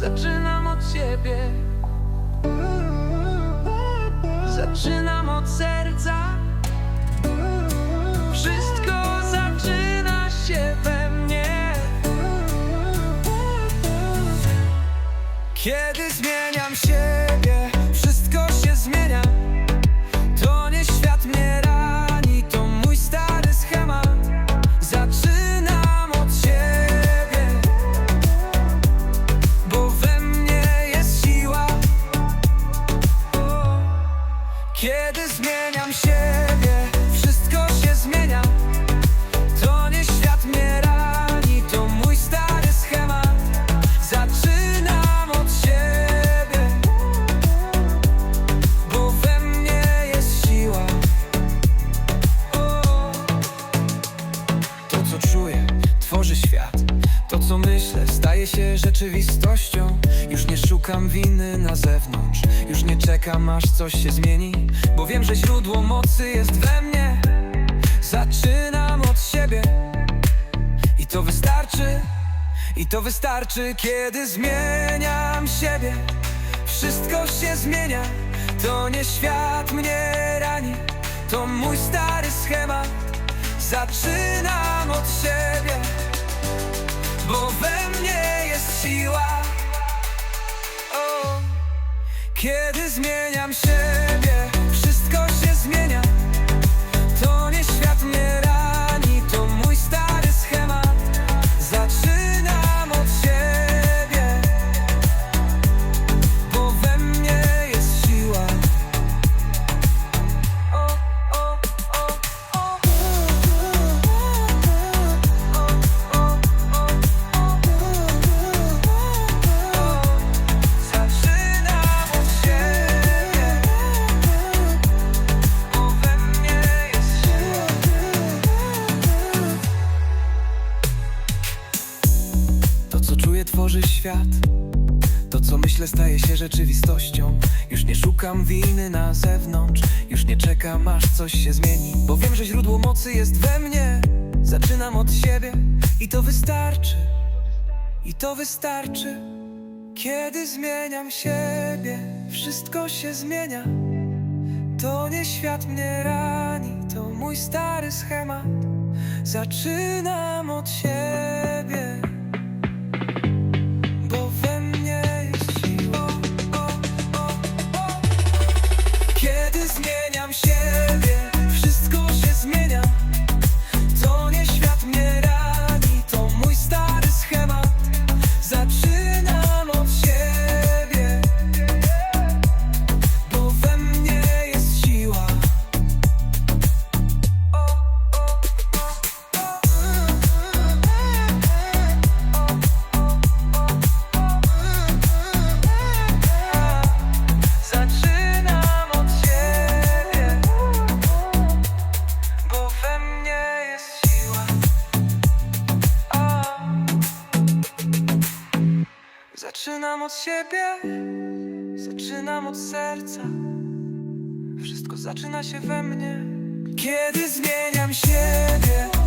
Zaczynam od siebie. Zaczynam od serca. Wszystko zaczyna się we mnie. Kiedy zmieniam zmieniam siebie Wszystko się zmienia. To nie świat mnie rani To mój stary schemat. Zaczynam od siebie Bo we mnie jest siła. To co czuję tworzy świat. To co myślę staje się rzeczywistością szukam winy na zewnątrz. Już nie czekam aż coś się zmieni Bo wiem, że źródło mocy jest we mnie. Zaczynam od siebie. I to wystarczy I to wystarczy, kiedy zmieniam siebie. Wszystko się zmienia To nie świat mnie rani. To mój stary schemat. Zaczynam od siebie Bo we mnie jest siła Kiedy zmieniam świat. To co myślę staje się rzeczywistością. Już nie szukam winy na zewnątrz. Już nie czekam aż coś się zmieni. Bo wiem, że źródło mocy jest we mnie. Zaczynam od siebie. I to wystarczy. I to wystarczy. Kiedy zmieniam siebie Wszystko się zmienia. To nie świat mnie rani To mój stary schemat. Zaczynam od siebie Zaczynam od siebie, zaczynam od serca. Wszystko zaczyna się we mnie. Kiedy zmieniam siebie.